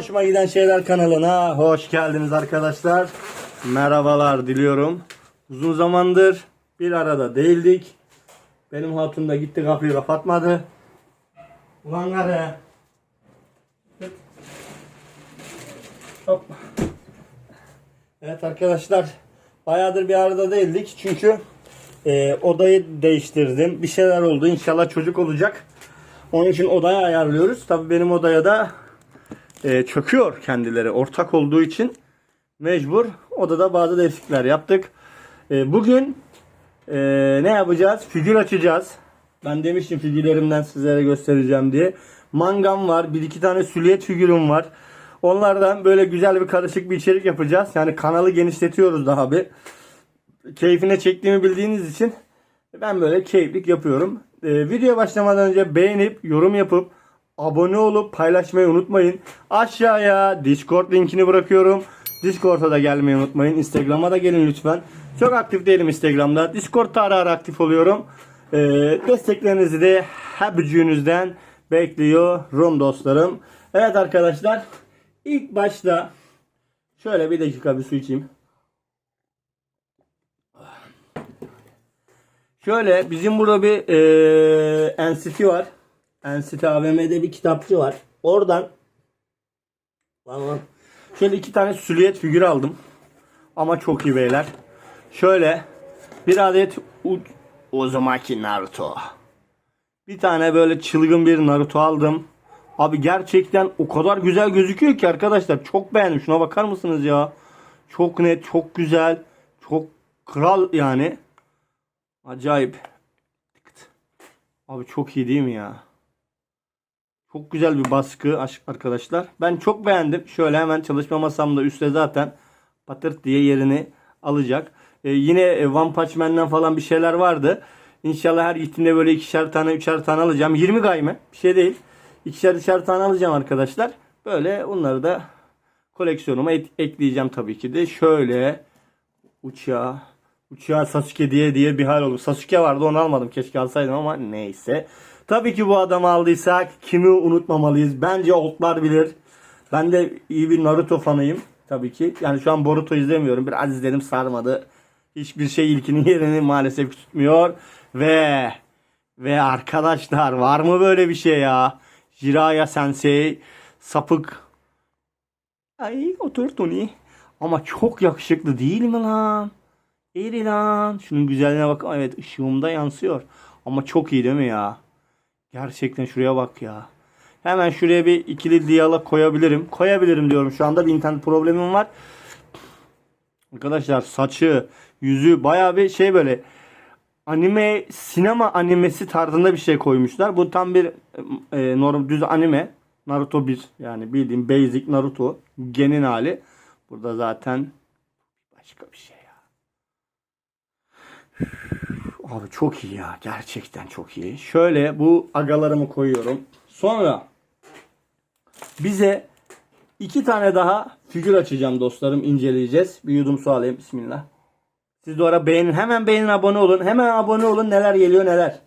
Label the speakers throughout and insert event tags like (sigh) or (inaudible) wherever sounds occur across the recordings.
Speaker 1: Hoşuma giden şeyler kanalına hoş geldiniz arkadaşlar. Merhabalar diliyorum. Uzun zamandır bir arada değildik. Benim hatun da gitti kapıyı kapatmadı. Ulan. Hop. Evet arkadaşlar bayağıdır bir arada değildik çünkü e, odayı değiştirdim. Bir şeyler oldu inşallah çocuk olacak. Onun için odayı ayarlıyoruz. Tabii benim odaya da e, çöküyor kendileri ortak olduğu için mecbur odada bazı değişiklikler yaptık. E, bugün e, ne yapacağız? Figür açacağız. Ben demiştim figürlerimden sizlere göstereceğim diye. Mangam var. Bir iki tane süliyet figürüm var. Onlardan böyle güzel bir karışık bir içerik yapacağız. Yani kanalı genişletiyoruz daha bir. Keyfine çektiğimi bildiğiniz için ben böyle keyiflik yapıyorum. Ee, videoya başlamadan önce beğenip yorum yapıp abone olup paylaşmayı unutmayın. Aşağıya Discord linkini bırakıyorum. Discord'a da gelmeyi unutmayın. Instagram'a da gelin lütfen. Çok aktif değilim Instagram'da. Discord'da ara ara aktif oluyorum. Ee, desteklerinizi de hepcüğünüzden bekliyorum dostlarım. Evet arkadaşlar. ilk başta şöyle bir dakika bir su içeyim. Şöyle bizim burada bir eee NCT var. NCT AVM'de bir kitapçı var. Oradan Tamam. Şöyle iki tane süliyet figürü aldım. Ama çok iyi beyler. Şöyle bir adet U- Uzumaki Naruto. Bir tane böyle çılgın bir Naruto aldım. Abi gerçekten o kadar güzel gözüküyor ki arkadaşlar. Çok beğendim. Şuna bakar mısınız ya? Çok net, çok güzel. Çok kral yani. Acayip. Abi çok iyi değil mi ya? Çok güzel bir baskı arkadaşlar. Ben çok beğendim. Şöyle hemen çalışma masamda üstte zaten patırt diye yerini alacak. Ee, yine e, One Punch Man'den falan bir şeyler vardı. İnşallah her gittiğimde böyle ikişer tane üçer tane alacağım. 20 gayme bir şey değil. İkişer üçer tane alacağım arkadaşlar. Böyle onları da koleksiyonuma et- ekleyeceğim tabii ki de. Şöyle uçağa Uçağa Sasuke diye diye bir hal oldu. Sasuke vardı onu almadım. Keşke alsaydım ama neyse. Tabii ki bu adamı aldıysak kimi unutmamalıyız. Bence otlar bilir. Ben de iyi bir Naruto fanıyım. Tabii ki. Yani şu an Boruto izlemiyorum. Biraz izledim sarmadı. Hiçbir şey ilkinin yerini maalesef tutmuyor. Ve ve arkadaşlar var mı böyle bir şey ya? Jiraiya Sensei sapık. Ay otur Tony. Ama çok yakışıklı değil mi lan? İyi lan. Şunun güzelliğine bak. Evet ışığımda yansıyor. Ama çok iyi değil mi ya? Gerçekten şuraya bak ya. Hemen şuraya bir ikili diyalog koyabilirim. Koyabilirim diyorum şu anda. Bir internet problemim var. Arkadaşlar saçı, yüzü baya bir şey böyle anime, sinema animesi tarzında bir şey koymuşlar. Bu tam bir e, normal düz anime. Naruto 1 yani bildiğim basic Naruto genin hali. Burada zaten başka bir şey. Abi çok iyi ya. Gerçekten çok iyi. Şöyle bu agalarımı koyuyorum. Sonra bize iki tane daha figür açacağım dostlarım. inceleyeceğiz. Bir yudum su alayım. Bismillah. Siz de ara beğenin. Hemen beğenin abone olun. Hemen abone olun. Neler geliyor neler.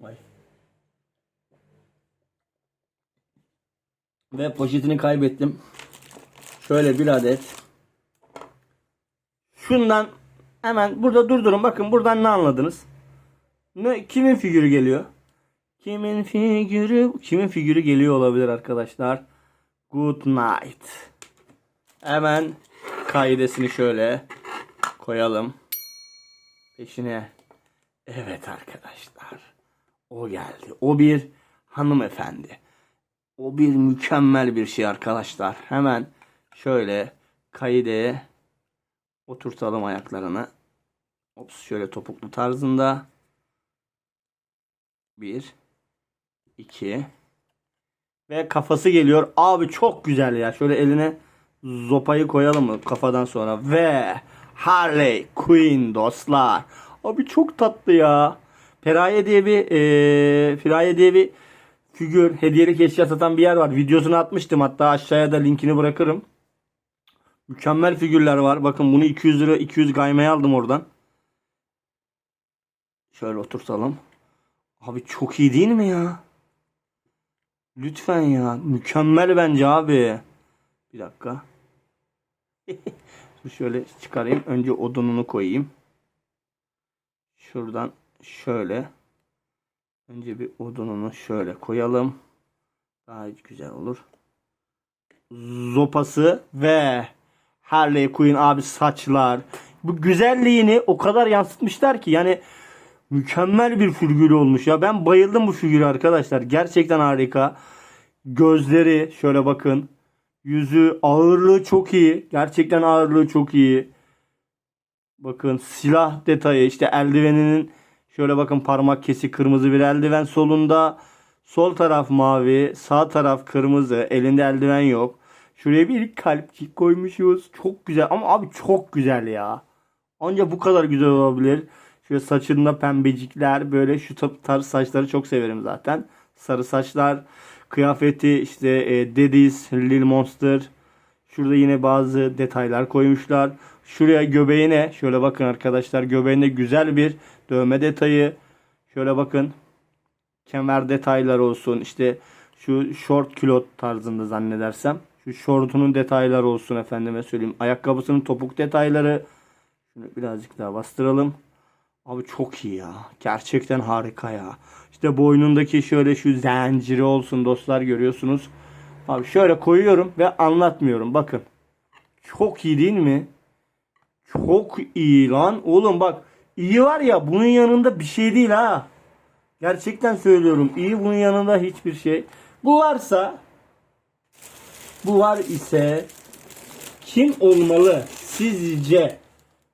Speaker 1: Vay. Ve poşetini kaybettim. Şöyle bir adet Şundan hemen burada durdurun. Bakın buradan ne anladınız? Ne kimin figürü geliyor? Kimin figürü kimin figürü geliyor olabilir arkadaşlar. Good night. Hemen kaidesini şöyle koyalım. Peşine. Evet arkadaşlar. O geldi. O bir hanımefendi. O bir mükemmel bir şey arkadaşlar. Hemen şöyle kaideye Oturtalım ayaklarını. Ops şöyle topuklu tarzında. Bir. iki Ve kafası geliyor. Abi çok güzel ya. Şöyle eline zopayı koyalım mı kafadan sonra. Ve Harley Quinn dostlar. Abi çok tatlı ya. Feraye diye bir e, Feraye diye bir figür hediyelik eşya satan bir yer var. Videosunu atmıştım. Hatta aşağıya da linkini bırakırım. Mükemmel figürler var. Bakın bunu 200 lira 200 gaymaya aldım oradan. Şöyle oturtalım. Abi çok iyi değil mi ya? Lütfen ya. Mükemmel bence abi. Bir dakika. (laughs) Şöyle çıkarayım. Önce odununu koyayım. Şuradan şöyle. Önce bir odununu şöyle koyalım. Daha güzel olur. Zopası ve Harley Quinn abi saçlar. Bu güzelliğini o kadar yansıtmışlar ki yani mükemmel bir figür olmuş ya. Ben bayıldım bu figüre arkadaşlar. Gerçekten harika. Gözleri şöyle bakın. Yüzü ağırlığı çok iyi. Gerçekten ağırlığı çok iyi. Bakın silah detayı işte eldiveninin şöyle bakın parmak kesi kırmızı bir eldiven solunda. Sol taraf mavi, sağ taraf kırmızı. Elinde eldiven yok. Şuraya bir kalpçik koymuşuz. Çok güzel ama abi çok güzel ya. Ancak bu kadar güzel olabilir. Şöyle saçında pembecikler böyle şu tarz saçları çok severim zaten. Sarı saçlar, kıyafeti işte e, Daddy's, Lil Monster. Şurada yine bazı detaylar koymuşlar. Şuraya göbeğine şöyle bakın arkadaşlar göbeğinde güzel bir dövme detayı. Şöyle bakın kemer detayları olsun işte şu short külot tarzında zannedersem. Şortunun detayları olsun efendime söyleyeyim. Ayakkabısının topuk detayları. Şunu birazcık daha bastıralım. Abi çok iyi ya. Gerçekten harika ya. İşte boynundaki şöyle şu zinciri olsun dostlar görüyorsunuz. Abi şöyle koyuyorum ve anlatmıyorum. Bakın. Çok iyi değil mi? Çok iyi lan. Oğlum bak iyi var ya bunun yanında bir şey değil ha. Gerçekten söylüyorum. İyi bunun yanında hiçbir şey. Bu varsa bu var ise kim olmalı sizce?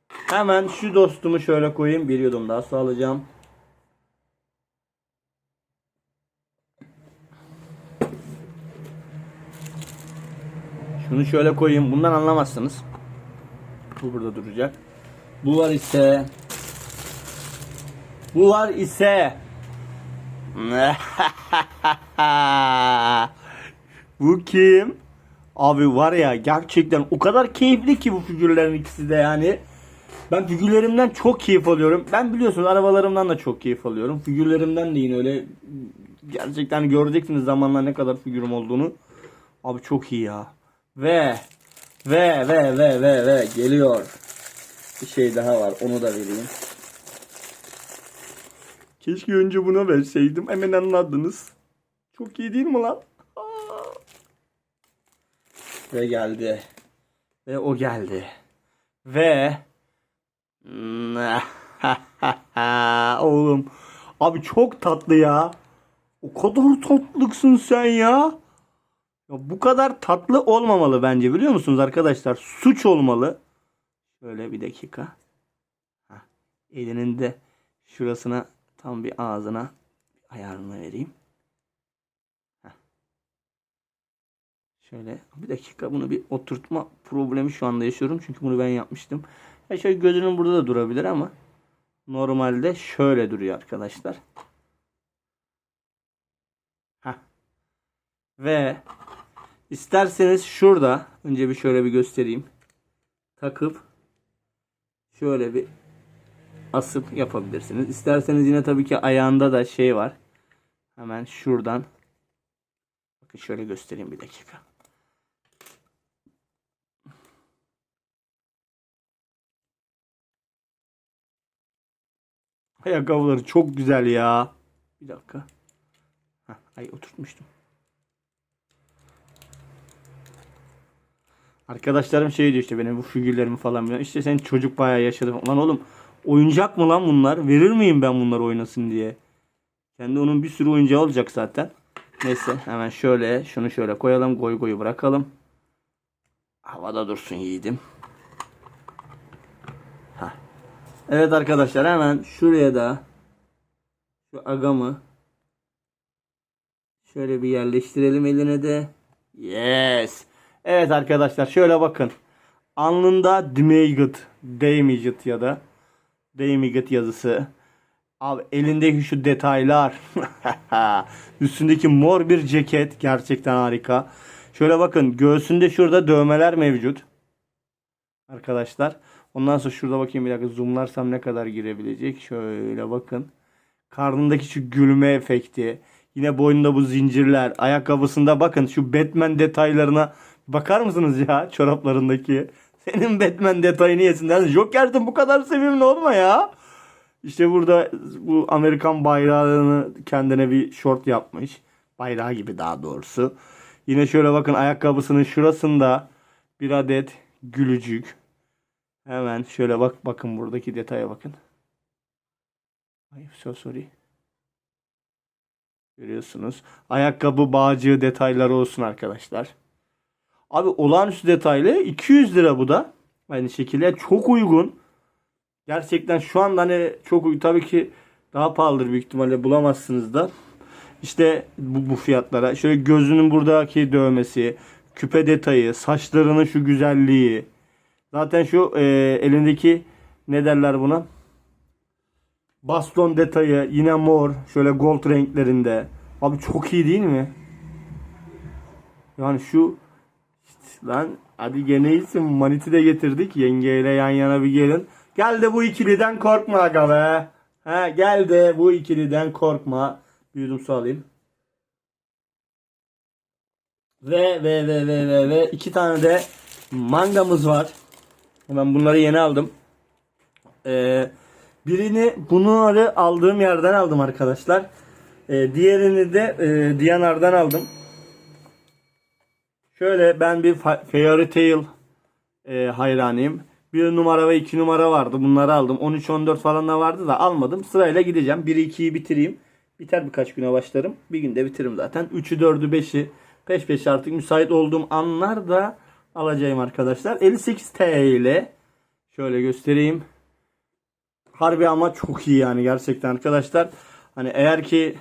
Speaker 1: Hemen şu dostumu şöyle koyayım. Bir yudum daha su alacağım. Şunu şöyle koyayım. Bundan anlamazsınız. Bu burada duracak. Bu var ise bu var ise (laughs) bu kim? Abi var ya gerçekten o kadar keyifli ki bu figürlerin ikisi de yani. Ben figürlerimden çok keyif alıyorum. Ben biliyorsunuz arabalarımdan da çok keyif alıyorum. Figürlerimden de yine öyle gerçekten göreceksiniz zamanla ne kadar figürüm olduğunu. Abi çok iyi ya. Ve ve ve ve ve ve geliyor. Bir şey daha var onu da vereyim. Keşke önce buna verseydim. Hemen anladınız. Çok iyi değil mi lan? Ve geldi. Ve o geldi. Ve (laughs) Oğlum. Abi çok tatlı ya. O kadar tatlısın sen ya. Ya bu kadar tatlı olmamalı bence biliyor musunuz arkadaşlar? Suç olmalı. Şöyle bir dakika. Heh. Elinin de şurasına tam bir ağzına ayarını vereyim. Şöyle bir dakika bunu bir oturtma problemi şu anda yaşıyorum. Çünkü bunu ben yapmıştım. Ya şöyle gözünün burada da durabilir ama normalde şöyle duruyor arkadaşlar. Heh. Ve isterseniz şurada önce bir şöyle bir göstereyim. Takıp şöyle bir asıp yapabilirsiniz. İsterseniz yine tabii ki ayağında da şey var. Hemen şuradan bakın şöyle göstereyim bir dakika. Ayakkabıları çok güzel ya. Bir dakika. Heh, ay oturtmuştum. Arkadaşlarım şey diyor işte benim bu figürlerimi falan. İşte sen çocuk bayağı yaşadın. Lan oğlum oyuncak mı lan bunlar? Verir miyim ben bunları oynasın diye? Kendi onun bir sürü oyuncağı olacak zaten. Neyse hemen şöyle şunu şöyle koyalım. Goy goyu bırakalım. Havada dursun yiğidim. Evet arkadaşlar hemen şuraya da şu agamı şöyle bir yerleştirelim eline de. Yes. Evet arkadaşlar şöyle bakın. Alnında Damaged, Damaged ya da Damaged yazısı. Abi elindeki şu detaylar. (laughs) Üstündeki mor bir ceket gerçekten harika. Şöyle bakın göğsünde şurada dövmeler mevcut. Arkadaşlar. Ondan sonra şurada bakayım bir dakika zoomlarsam ne kadar girebilecek. Şöyle bakın. Karnındaki şu gülme efekti. Yine boynunda bu zincirler. Ayakkabısında bakın şu Batman detaylarına bakar mısınız ya çoraplarındaki? Senin Batman detayını yesinler. Joker'de bu kadar sevimli olma ya. İşte burada bu Amerikan bayrağını kendine bir şort yapmış. Bayrağı gibi daha doğrusu. Yine şöyle bakın ayakkabısının şurasında bir adet gülücük. Hemen şöyle bak bakın buradaki detaya bakın. Ay so sorry. Görüyorsunuz. Ayakkabı bağcığı detayları olsun arkadaşlar. Abi olağanüstü detaylı 200 lira bu da. Aynı şekilde çok uygun. Gerçekten şu anda hani çok uy- tabii ki daha pahalıdır büyük ihtimalle bulamazsınız da. İşte bu, bu fiyatlara. Şöyle gözünün buradaki dövmesi, küpe detayı, saçlarının şu güzelliği. Zaten şu e, elindeki ne derler buna? Baston detayı yine mor. Şöyle gold renklerinde. Abi çok iyi değil mi? Yani şu lan hadi gene iyisin. Maniti de getirdik. Yengeyle yan yana bir gelin. Gel de bu ikiliden korkma aga be. He, gel bu ikiliden korkma. Bir yudum su alayım. Ve ve ve ve ve ve iki tane de mangamız var. Hemen bunları yeni aldım. Ee, birini bunları aldığım yerden aldım arkadaşlar. Ee, diğerini de e, Diyanar'dan aldım. Şöyle ben bir Fa- Fairy Tail e, hayranıyım. Bir numara ve iki numara vardı. Bunları aldım. 13-14 falan da vardı da almadım. Sırayla gideceğim. 1-2'yi bitireyim. Biter birkaç güne başlarım. Bir günde bitiririm zaten. 3'ü 4'ü 5'i peş peşe artık müsait olduğum anlar da alacağım arkadaşlar. 58 TL. Şöyle göstereyim. Harbi ama çok iyi yani gerçekten arkadaşlar. Hani eğer ki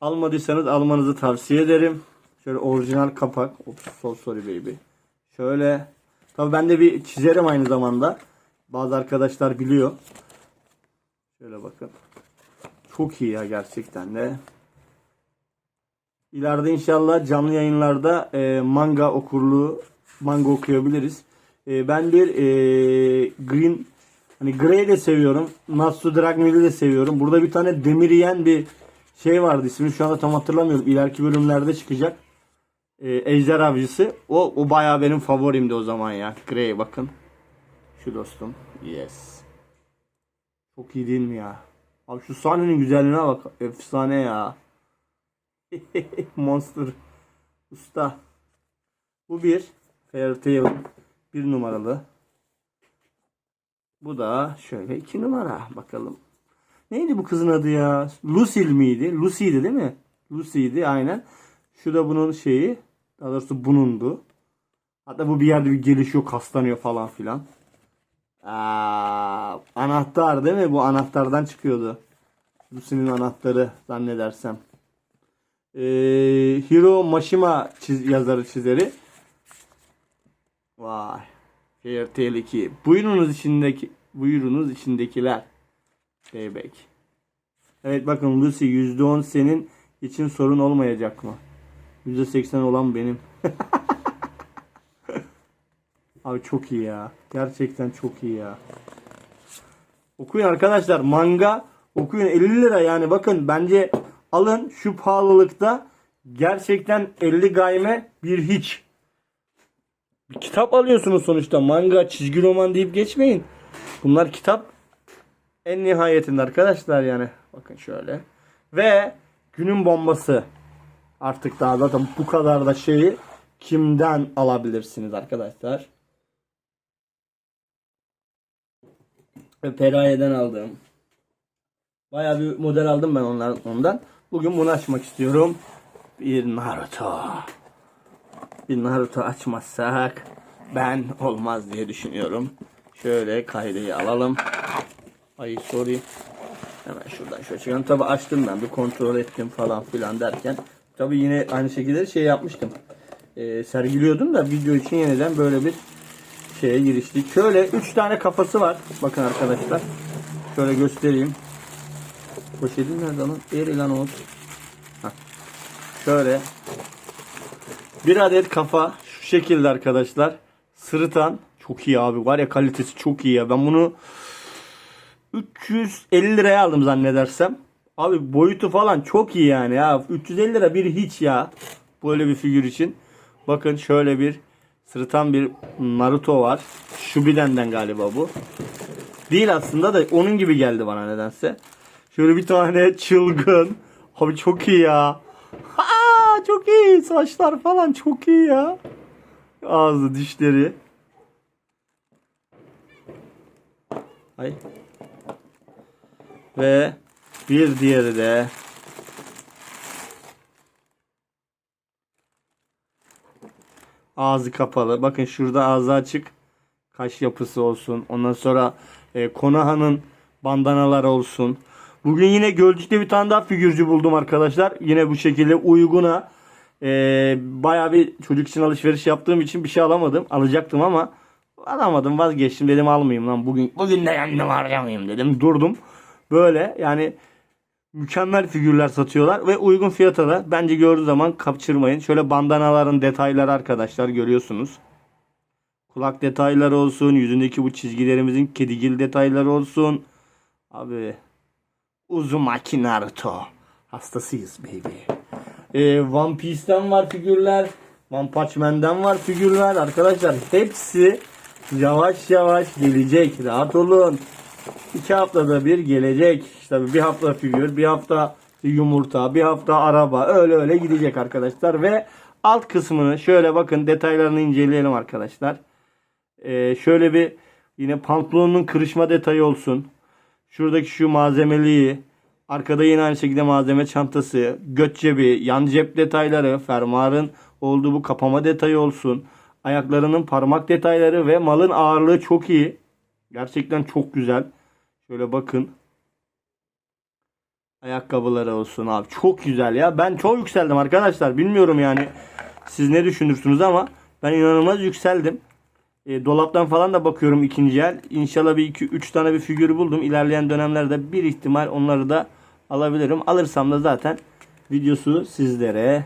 Speaker 1: almadıysanız almanızı tavsiye ederim. Şöyle orijinal kapak. Oops, so sorry baby. Şöyle. Tabii ben de bir çizerim aynı zamanda. Bazı arkadaşlar biliyor. Şöyle bakın. Çok iyi ya gerçekten de. İleride inşallah canlı yayınlarda e, manga okurluğu manga okuyabiliriz. E, ben bir e, Green hani Grey de seviyorum. Natsu Dragnel'i de seviyorum. Burada bir tane demir yiyen bir şey vardı. İsmini şu anda tam hatırlamıyorum. İleriki bölümlerde çıkacak. E, Ejder Avcısı. O, o bayağı benim favorimdi o zaman ya. Grey bakın. Şu dostum. Yes. Çok iyi değil mi ya? Abi şu sahnenin güzelliğine bak. Efsane ya. (laughs) Monster. Usta. Bu bir. Fairytale. Bir numaralı. Bu da şöyle iki numara. Bakalım. Neydi bu kızın adı ya? Lucille miydi? Lucy'ydi değil mi? Lucy'ydi aynen. Şu da bunun şeyi. Daha doğrusu bunundu. Hatta bu bir yerde bir gelişiyor, kaslanıyor falan filan. Aa, anahtar değil mi? Bu anahtardan çıkıyordu. Lucy'nin anahtarı zannedersem. Ee, Hiro Mashima çiz, yazarı çizeri. Vay. Fairytale 2. Buyurunuz içindeki buyurunuz içindekiler. Payback. Evet bakın Lucy %10 senin için sorun olmayacak mı? %80 olan benim. (laughs) Abi çok iyi ya. Gerçekten çok iyi ya. Okuyun arkadaşlar. Manga okuyun 50 lira yani bakın bence alın şu pahalılıkta gerçekten 50 gayme bir hiç. Kitap alıyorsunuz sonuçta. Manga, çizgi roman deyip geçmeyin. Bunlar kitap en nihayetinde arkadaşlar yani. Bakın şöyle. Ve günün bombası. Artık daha zaten bu kadar da şeyi kimden alabilirsiniz arkadaşlar? Peraye'den aldım. Bayağı bir model aldım ben onlardan. Bugün bunu açmak istiyorum. Bir Naruto. Bir Naruto açmazsak ben olmaz diye düşünüyorum. Şöyle kaydeyi alalım. Ay sorry. Hemen şuradan şöyle çıkalım. Tabi açtım ben bir kontrol ettim falan filan derken. Tabi yine aynı şekilde şey yapmıştım. Ee, sergiliyordum da video için yeniden böyle bir şeye giriştik. Şöyle 3 tane kafası var. Bakın arkadaşlar. Şöyle göstereyim. Poşetin nerede lan? Eğer ilan ol. Hah. Şöyle. Bir adet kafa şu şekilde arkadaşlar. Sırıtan. Çok iyi abi. Var ya kalitesi çok iyi ya. Ben bunu 350 liraya aldım zannedersem. Abi boyutu falan çok iyi yani ya. 350 lira bir hiç ya. Böyle bir figür için. Bakın şöyle bir sırıtan bir Naruto var. Shubiden'den galiba bu. Değil aslında da onun gibi geldi bana nedense. Şöyle bir tane çılgın. Abi çok iyi ya. Çok iyi. Saçlar falan çok iyi ya. Ağzı, dişleri. Ay. Ve bir diğeri de ağzı kapalı. Bakın şurada ağzı açık. Kaş yapısı olsun. Ondan sonra e, Konaha'nın bandanaları olsun. Bugün yine Gölcük'te bir tane daha figürcü buldum arkadaşlar. Yine bu şekilde uyguna e, bayağı bir çocuk için alışveriş yaptığım için bir şey alamadım. Alacaktım ama alamadım vazgeçtim dedim almayayım lan bugün. Bugün de yandım harcamayayım dedim durdum. Böyle yani mükemmel figürler satıyorlar ve uygun fiyata da bence gördüğü zaman kaçırmayın. Şöyle bandanaların detayları arkadaşlar görüyorsunuz. Kulak detayları olsun, yüzündeki bu çizgilerimizin kedigil detayları olsun. Abi Uzumaki Naruto. Hastasıyız baby. Ee, One Piece'ten var figürler. One Punch Man'den var figürler. Arkadaşlar hepsi yavaş yavaş gelecek. Rahat olun. İki haftada bir gelecek. İşte bir hafta figür, bir hafta yumurta, bir hafta araba. Öyle öyle gidecek arkadaşlar. Ve alt kısmını şöyle bakın detaylarını inceleyelim arkadaşlar. Ee, şöyle bir yine pantolonun kırışma detayı olsun. Şuradaki şu malzemeliği. Arkada yine aynı şekilde malzeme çantası. Göt cebi, yan cep detayları. Fermuarın olduğu bu kapama detayı olsun. Ayaklarının parmak detayları ve malın ağırlığı çok iyi. Gerçekten çok güzel. Şöyle bakın. Ayakkabıları olsun abi. Çok güzel ya. Ben çok yükseldim arkadaşlar. Bilmiyorum yani siz ne düşünürsünüz ama ben inanılmaz yükseldim. E, dolaptan falan da bakıyorum ikinci el. İnşallah bir iki üç tane bir figür buldum. İlerleyen dönemlerde bir ihtimal onları da alabilirim. Alırsam da zaten videosu sizlere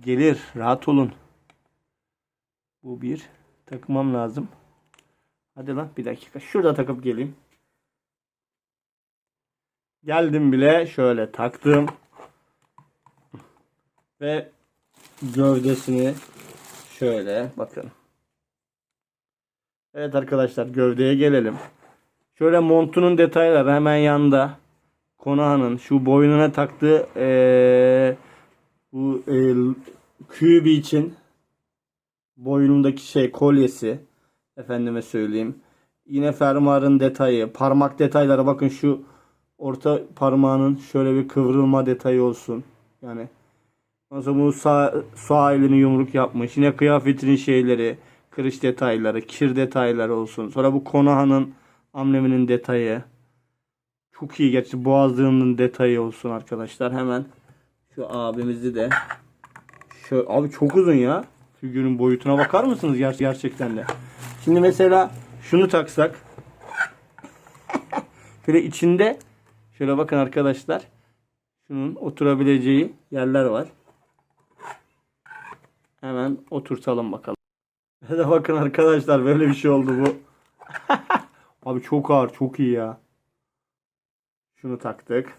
Speaker 1: gelir. Rahat olun. Bu bir. Takmam lazım. Hadi lan bir dakika. Şurada takıp geleyim. Geldim bile. Şöyle taktım. Ve gövdesini şöyle bakın. Evet arkadaşlar gövdeye gelelim. Şöyle montunun detayları hemen yanında. Konağının şu boynuna taktığı eee, bu eee kübü için boynundaki şey kolyesi efendime söyleyeyim. Yine fermuarın detayı, parmak detayları bakın şu orta parmağının şöyle bir kıvrılma detayı olsun. Yani sonra bu sağ, sağ elini yumruk yapmış. Yine kıyafetinin şeyleri, kırış detayları, kir detayları olsun. Sonra bu Konoha'nın ambleminin detayı. Çok iyi gerçi boğazlığının detayı olsun arkadaşlar. Hemen şu abimizi de şu abi çok uzun ya. Figürün boyutuna bakar mısınız ger gerçekten de? Şimdi mesela şunu taksak şöyle içinde şöyle bakın arkadaşlar. Şunun oturabileceği yerler var. Hemen oturtalım bakalım. Hadi (laughs) bakın arkadaşlar böyle bir şey oldu bu. (laughs) Abi çok ağır çok iyi ya. Şunu taktık.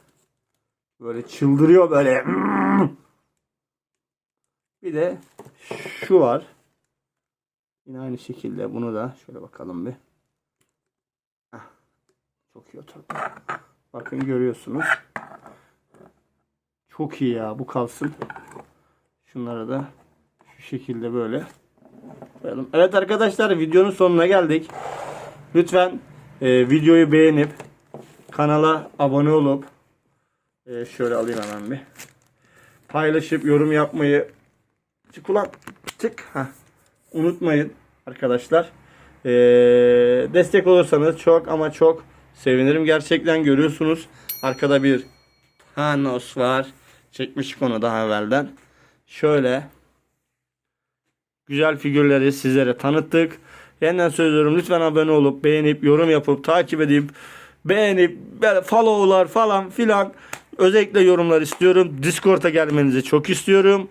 Speaker 1: Böyle çıldırıyor böyle. (clears throat) Bir de şu var. Yine aynı şekilde bunu da şöyle bakalım bir. Çok iyi oturdu. Bakın görüyorsunuz. Çok iyi ya bu kalsın. Şunları da şu şekilde böyle koyalım. Evet arkadaşlar videonun sonuna geldik. Lütfen e, videoyu beğenip kanala abone olup e, şöyle alayım hemen bir paylaşıp yorum yapmayı çık ulan çık Heh. unutmayın arkadaşlar. E, destek olursanız çok ama çok sevinirim. Gerçekten görüyorsunuz arkada bir Thanos var. Çekmiştik onu daha evvelden. Şöyle güzel figürleri sizlere tanıttık. Yeniden söylüyorum lütfen abone olup beğenip yorum yapıp takip edip beğenip böyle follow'lar falan filan özellikle yorumlar istiyorum. Discord'a gelmenizi çok istiyorum.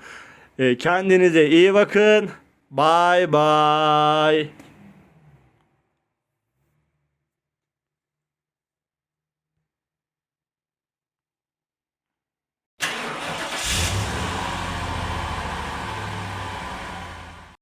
Speaker 1: Ee, Kendinize iyi bakın. Bye bye.